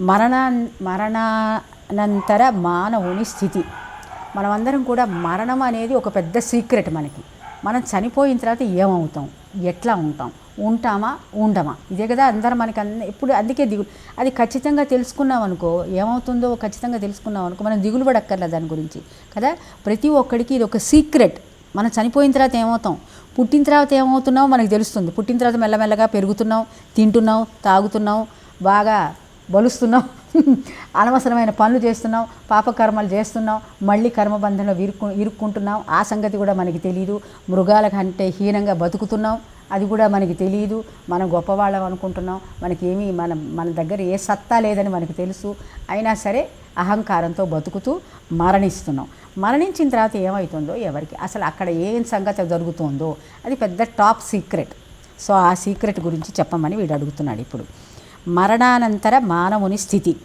మరణ మరణానంతర మానవుని స్థితి. మనమందరం కూడా మరణం అనేది ఒక పెద్ద సీక్రెట్ మనకి. మనం చనిపోయిన తర్వాత ఏమవుతాం? ఎట్లా ఉంటాం? ఉంటామా? ఉండమా? ఇదే కదా అందరం మనకి అన్ని ఎప్పుడు అందుకే దిగులు అది ఖచ్చితంగా తెలుసుకున్నాం అనుకో ఏమవుతుందో ఖచ్చితంగా తెలుసుకున్నాం అనుకో మనం దిగులు పడక్కర్లేదు దాని గురించి. కదా? ప్రతి ఒక్కడికి ఇది ఒక సీక్రెట్. మనం చనిపోయిన తర్వాత ఏమవుతాం? పుట్టిన తర్వాత ఏమవుతున్నామో మనకు తెలుస్తుంది. పుట్టిన తర్వాత మెల్లమెల్లగా పెరుగుతున్నాం తింటున్నాం తాగుతున్నాం బాగా బలుస్తున్నాం. అనవసరమైన పనులు చేస్తున్నాం పాపకర్మలు చేస్తున్నాం మళ్ళీ కర్మబంధంలో ఇరుక్కు ఇరుక్కుంటున్నాం. ఆ సంగతి కూడా మనకి తెలియదు మృగాల కంటే హీనంగా బతుకుతున్నాం. అది కూడా మనకి తెలియదు మనం గొప్పవాళ్ళం అనుకుంటున్నాం. మనకేమీ మన మన దగ్గర ఏ సత్తా లేదని మనకు తెలుసు. అయినా సరే అహంకారంతో బతుకుతూ మరణిస్తున్నాం. మరణించిన తర్వాత ఏమవుతుందో ఎవరికి? అసలు అక్కడ ఏం సంగతి జరుగుతుందో? అది పెద్ద టాప్ సీక్రెట్. సో ఆ సీక్రెట్ గురించి చెప్పమని వీడు అడుగుతున్నాడు ఇప్పుడు. మరణానంతర మానవుని స్థితి.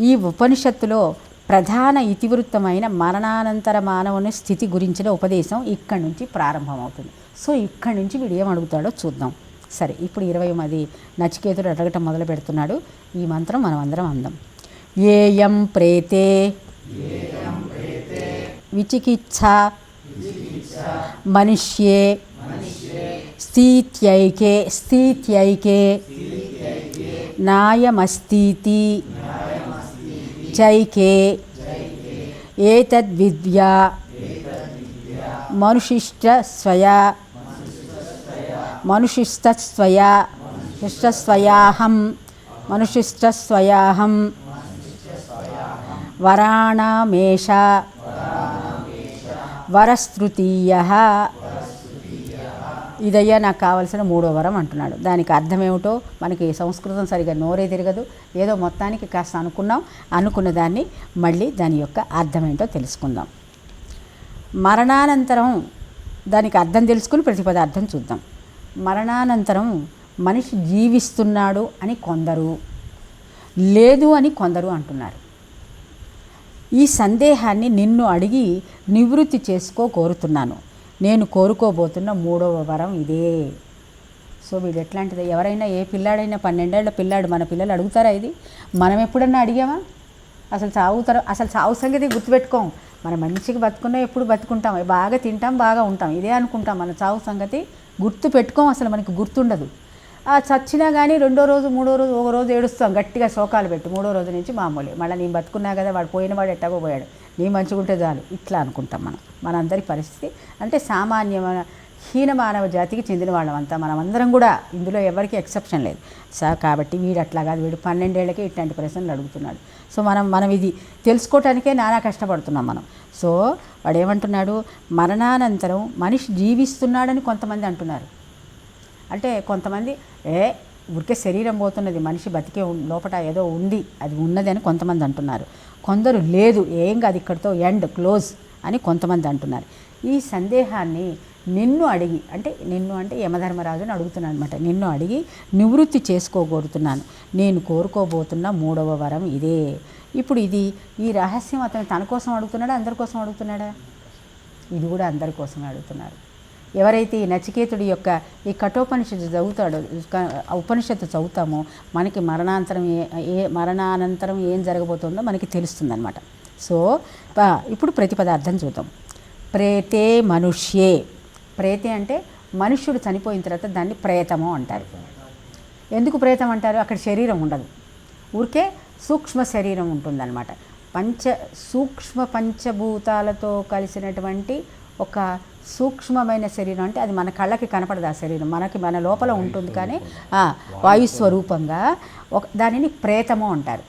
ఈ ఉపనిషత్తులో ప్రధాన ఇతివృత్తమైన మరణానంతర మానవుని స్థితి గురించిన ఉపదేశం ఇక్కడి నుంచి ప్రారంభమవుతుంది. సో ఇక్కడి నుంచి వీడు ఏం అడుగుతాడో చూద్దాం. సరే ఇప్పుడు ఇరవై మది నచికేతుడు అడగటం మొదలు పెడుతున్నాడు. ఈ మంత్రం మనం అందరం అందాం. ఏయం ప్రేతే. విచికిత్స. మనిష్యే. స్థిత్యైకే. స్థిత్యైకే. నాయమస్తీతి చైకే ఏతద్విద్యా మనుషిష్ట స్వయా మనుషిష్టస్వయా శిష్టస్వయాహం మనుషిష్టస్వయాహం వరాణమేష వరస్తృతీయ ఇదయ్యా నాకు కావాల్సిన మూడో వరం అంటున్నాడు. దానికి అర్థమేమిటో మనకి సంస్కృతం సరిగా నోరే తిరగదు. ఏదో మొత్తానికి కాస్త అనుకున్నాం. అనుకున్న దాన్ని మళ్ళీ దాని యొక్క అర్థమేంటో తెలుసుకుందాం. మరణానంతరం దానికి అర్థం తెలుసుకుని ప్రతిపదార్థం చూద్దాం. మరణానంతరం మనిషి జీవిస్తున్నాడు అని కొందరు లేదు అని కొందరు అంటున్నారు. ఈ సందేహాన్ని నిన్ను అడిగి నివృత్తి చేసుకో కోరుతున్నాను. నేను కోరుకోబోతున్న మూడవ వరం ఇదే. సో వీడు ఎట్లాంటిది? ఎవరైనా ఏ పిల్లాడైనా పన్నెండేళ్ళ పిల్లాడు మన పిల్లలు అడుగుతారా ఇది? మనం ఎప్పుడన్నా అడిగామా? అసలు సాగుతారు అసలు చావు సంగతి గుర్తుపెట్టుకోం. మనం మంచిగా బతుకున్నా ఎప్పుడు బతుకుంటాం. బాగా తింటాం బాగా ఉంటాం. ఇదే అనుకుంటాం. మన చావు సంగతి గుర్తు పెట్టుకోం అసలు మనకి గుర్తుండదు. ఆ చచ్చినా కానీ రెండో రోజు మూడో రోజు ఒక రోజు ఏడుస్తాం. గట్టిగా శోకాలు పెట్టి. మూడో రోజు నుంచి మామూలే. మళ్ళీ నేను బతుకున్నా కదా వాడు పోయిన వాడు ఎట్టాగో పోయాడు. నీ మంచిగుంటే చాలు. ఇట్లా అనుకుంటాం మనం. మనందరి పరిస్థితి. అంటే సామాన్యమైన హీన మానవ జాతికి చెందిన వాళ్ళమంతా మనమందరం కూడా ఇందులో ఎవరికి ఎక్సెప్షన్ లేదు. సార్ కాబట్టి వీడు అట్లా కాదు. వీడు పన్నెండేళ్ళకే ఇట్లాంటి ప్రశ్నలు అడుగుతున్నాడు. సో మనం మనం ఇది తెలుసుకోవటానికే నానా కష్టపడుతున్నాం మనం. సో వాడు ఏమంటున్నాడు మరణానంతరం మనిషి జీవిస్తున్నాడని కొంతమంది అంటున్నారు. అంటే కొంతమంది ఏ ఊరికే శరీరం పోతున్నది మనిషి బతికే లోపల లోపట ఏదో ఉంది అది ఉన్నది అని కొంతమంది అంటున్నారు. కొందరు లేదు ఏం కాదు ఇక్కడితో ఎండ్ క్లోజ్ అని కొంతమంది అంటున్నారు. ఈ సందేహాన్ని నిన్ను అడిగి అంటే నిన్ను అంటే యమధర్మరాజుని అడుగుతున్నాను అనమాట నిన్ను అడిగి నివృత్తి చేసుకోగోరుతున్నాను. నేను కోరుకోబోతున్న మూడవ వరం ఇదే. ఇప్పుడు ఇది ఈ రహస్యం అతను తన కోసం అడుగుతున్నాడా అందరి కోసం అడుగుతున్నాడా? ఇది కూడా అందరి కోసమే అడుగుతున్నారు. ఎవరైతే ఈ నచికేతుడి యొక్క ఈ కఠోపనిషత్తు చదువుతాడో ఉపనిషత్తు చదువుతామో మనకి మరణాంతరం ఏ ఏ మరణానంతరం ఏం జరగబోతుందో మనకి తెలుస్తుందన్నమాట. సో ఇప్పుడు ఇప్పుడు ప్రతిపదార్థం చూద్దాం. ప్రేతే మనుష్యే. ప్రేతే అంటే మనుష్యుడు చనిపోయిన తర్వాత దాన్ని ప్రేతము అంటారు. ఎందుకు ప్రేతం అంటారు? అక్కడ శరీరం ఉండదు. ఊరికే సూక్ష్మ శరీరం ఉంటుందన్నమాట. పంచ సూక్ష్మ పంచభూతాలతో కలిసినటువంటి ఒక సూక్ష్మమైన శరీరం అంటే అది మన కళ్ళకి కనపడదు ఆ శరీరం. మనకి మన లోపల ఉంటుంది కానీ వాయుస్వరూపంగా ఒక దానిని ప్రేతము అంటారు.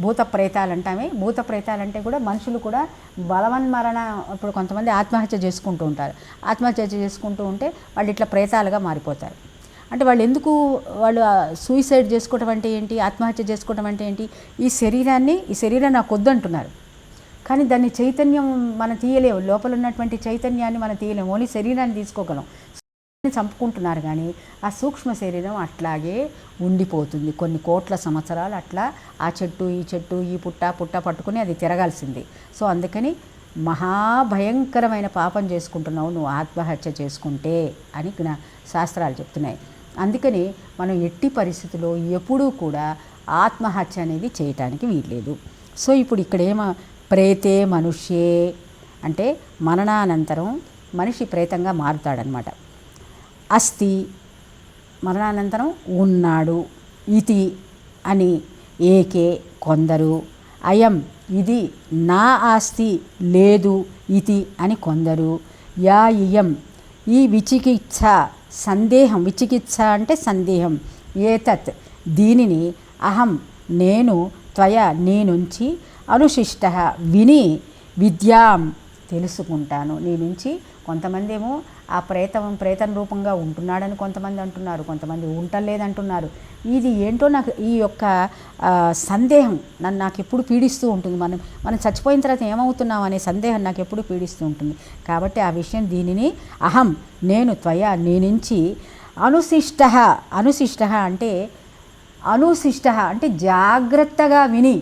భూత ప్రేతాలు అంటామే. భూత ప్రేతాలు అంటే కూడా మనుషులు కూడా బలవన్మరణ ఇప్పుడు కొంతమంది ఆత్మహత్య చేసుకుంటూ ఉంటారు. ఆత్మహత్య చేసుకుంటూ ఉంటే వాళ్ళు ఇట్లా ప్రేతాలుగా మారిపోతారు. అంటే వాళ్ళు ఎందుకు వాళ్ళు సూసైడ్ చేసుకోవటం అంటే ఏంటి? ఆత్మహత్య చేసుకోవటం అంటే ఏంటి? ఈ శరీరాన్ని ఈ శరీరం నాకు వద్దంటున్నారు. కానీ దాన్ని చైతన్యం మనం తీయలేము. లోపల ఉన్నటువంటి చైతన్యాన్ని మనం తీయలేము. ఓన్లీ శరీరాన్ని తీసుకోగలం. చంపుకుంటున్నారు కానీ ఆ సూక్ష్మ శరీరం అట్లాగే ఉండిపోతుంది. కొన్ని కోట్ల సంవత్సరాలు అట్లా ఆ చెట్టు ఈ చెట్టు ఈ పుట్ట పుట్ట పట్టుకుని అది తిరగాల్సింది. సో అందుకని మహాభయంకరమైన పాపం చేసుకుంటున్నావు నువ్వు ఆత్మహత్య చేసుకుంటే అని నా శాస్త్రాలు చెప్తున్నాయి. అందుకని మనం ఎట్టి పరిస్థితుల్లో ఎప్పుడూ కూడా ఆత్మహత్య అనేది చేయటానికి వీల్లేదు. సో ఇప్పుడు ఇక్కడ ఏమ ప్రేతే మనుష్యే అంటే మరణానంతరం మనిషి ప్రేతంగా మారుతాడనమాట. అస్థి మరణానంతరం ఉన్నాడు ఇది అని ఏకే కొందరు. అయం ఇది నా ఆస్తి లేదు ఇది అని కొందరు. యా ఇయం ఈ విచికిత్స సందేహం విచికిత్స అంటే సందేహం. ఏతత్ దీనిని అహం నేను త్వయ నీ నుంచి అనుశిష్ట విని విద్యాం తెలుసుకుంటాను. నీ నుంచి కొంతమంది ఏమో ఆ ప్రేతం ప్రేతం రూపంగా ఉంటున్నాడని కొంతమంది అంటున్నారు కొంతమంది ఉంటలేదంటున్నారు ఇది ఏంటో నాకు ఈ యొక్క సందేహం నన్ను నాకు ఎప్పుడు పీడిస్తూ ఉంటుంది. మనం మనం చచ్చిపోయిన తర్వాత ఏమవుతున్నాం అనే సందేహం నాకు ఎప్పుడు పీడిస్తూ ఉంటుంది. కాబట్టి ఆ విషయం దీనిని అహం నేను త్వయ నీ నుంచి అనుశిష్ట అనుశిష్ట అంటే అనుశిష్ట అంటే జాగ్రత్తగా విని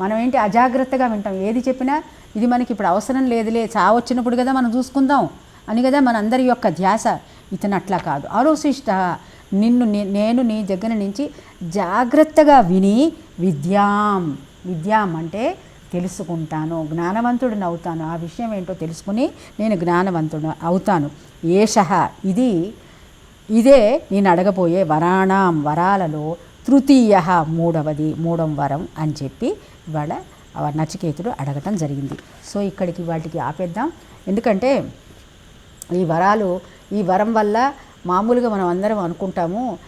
మనం ఏంటి అజాగ్రత్తగా వింటాం. ఏది చెప్పినా ఇది మనకి ఇప్పుడు అవసరం లేదులే చావు వచ్చినప్పుడు కదా మనం చూసుకుందాం అని కదా మనందరి యొక్క ధ్యాస. ఇతను అట్లా కాదు. ఆలోచిష్ట నిన్ను నేను నీ దగ్గర నుంచి జాగ్రత్తగా విని విద్యాం విద్యాం అంటే తెలుసుకుంటాను. జ్ఞానవంతుడిని అవుతాను ఆ విషయం ఏంటో తెలుసుకుని నేను జ్ఞానవంతుడు అవుతాను. ఏష ఇది ఇదే నేను అడగబోయే వరాణాం వరాలలో తృతీయ మూడవది మూడవ వరం అని చెప్పి ఇవాళ నచికేతుడు అడగటం జరిగింది. సో ఇక్కడికి వాటికి ఆపేద్దాం. ఎందుకంటే ఈ వరాలు ఈ వరం వల్ల మామూలుగా మనం అందరం అనుకుంటాము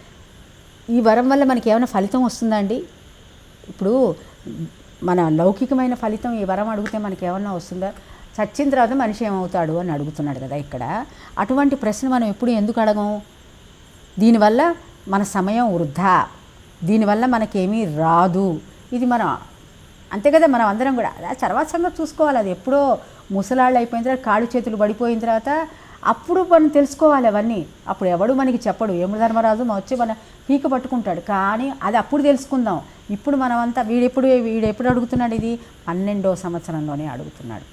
ఈ వరం వల్ల మనకి ఏమైనా ఫలితం వస్తుందండి ఇప్పుడు మన లౌకికమైన ఫలితం ఈ వరం అడిగితే మనకి ఏమన్నా వస్తుందా? చచ్చిన తర్వాత మనిషి ఏమవుతాడు అని అడుగుతున్నాడు కదా ఇక్కడ. అటువంటి ప్రశ్న మనం ఎప్పుడు ఎందుకు అడగం? దీనివల్ల మన సమయం వృధా. దీనివల్ల మనకేమీ రాదు. ఇది మనం అంతే కదా మనం అందరం కూడా. అలా తర్వాత చూసుకోవాలి. అది ఎప్పుడో ముసలాళ్ళు అయిపోయిన తర్వాత కాళ్ళు చేతులు పడిపోయిన తర్వాత అప్పుడు మనం తెలుసుకోవాలి అవన్నీ. అప్పుడు ఎవడు మనకి చెప్పడు. యమధర్మరాజు మా వచ్చి మన పీక పట్టుకుంటాడు. కానీ అది అప్పుడు తెలుసుకుందాం. ఇప్పుడు మనమంతా వీడెప్పుడు వీడెప్పుడు అడుగుతున్నాడు ఇది? పన్నెండో సంవత్సరంలోనే అడుగుతున్నాడు.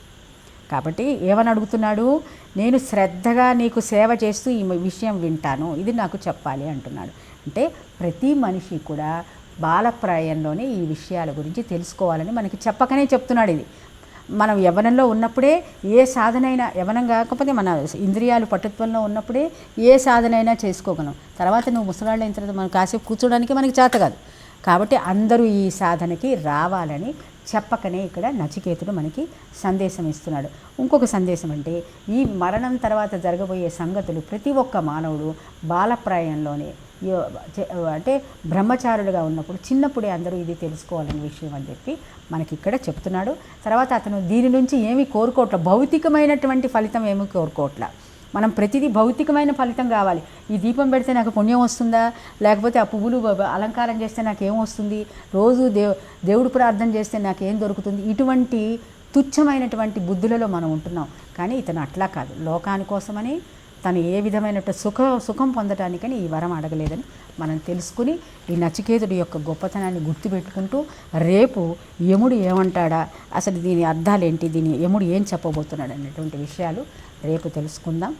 కాబట్టి ఏమని అడుగుతున్నాడు? నేను శ్రద్ధగా నీకు సేవ చేస్తూ ఈ విషయం వింటాను. ఇది నాకు చెప్పాలి అంటున్నాడు. అంటే ప్రతి మనిషి కూడా బాలప్రాయంలోనే ఈ విషయాల గురించి తెలుసుకోవాలని మనకి చెప్పకనే చెప్తున్నాడు ఇది. మనం యవనంలో ఉన్నప్పుడే ఏ సాధనైనా యవనం కాకపోతే మన ఇంద్రియాలు పట్టుత్వంలో ఉన్నప్పుడే ఏ సాధనైనా చేసుకోగలం. తర్వాత నువ్వు ముసలాళ్ళు అయిన తర్వాత మనం కాసేపు కూర్చోడానికి మనకి చేత కాదు. కాబట్టి అందరూ ఈ సాధనకి రావాలని చెప్పకనే ఇక్కడ నచికేతుడు మనకి సందేశం ఇస్తున్నాడు. ఇంకొక సందేశం అంటే ఈ మరణం తర్వాత జరగబోయే సంగతులు ప్రతి ఒక్క మానవుడు బాలప్రాయంలోనే అంటే బ్రహ్మచారులుగా ఉన్నప్పుడు చిన్నప్పుడే అందరూ ఇది తెలుసుకోవాలనే విషయం అని చెప్పి మనకి ఇక్కడ చెప్తున్నాడు. తర్వాత అతను దీని నుంచి ఏమి కోరుకోవట్ల భౌతికమైనటువంటి ఫలితం ఏమి కోరుకోవట్ల. మనం ప్రతిదీ భౌతికమైన ఫలితం కావాలి. ఈ దీపం పెడితే నాకు పుణ్యం వస్తుందా? లేకపోతే ఆ పువ్వులు అలంకారం చేస్తే నాకేం వస్తుంది? రోజు దేవు దేవుడు ప్రార్థన చేస్తే నాకేం దొరుకుతుంది? ఇటువంటి తుచ్చమైనటువంటి బుద్ధులలో మనం ఉంటున్నాం. కానీ ఇతను అట్లా కాదు. లోకాని కోసమని తను ఏ విధమైన సుఖ సుఖం పొందటానికని ఈ వరం అడగలేదని మనం తెలుసుకుని ఈ నచికేతుడి యొక్క గొప్పతనాన్ని గుర్తుపెట్టుకుంటూ రేపు యముడు ఏమంటాడా? అసలు దీని అర్థాలేంటి? దీని యముడు ఏం చెప్పబోతున్నాడు? అనేటువంటి విషయాలు రేపు తెలుసుకుందాం.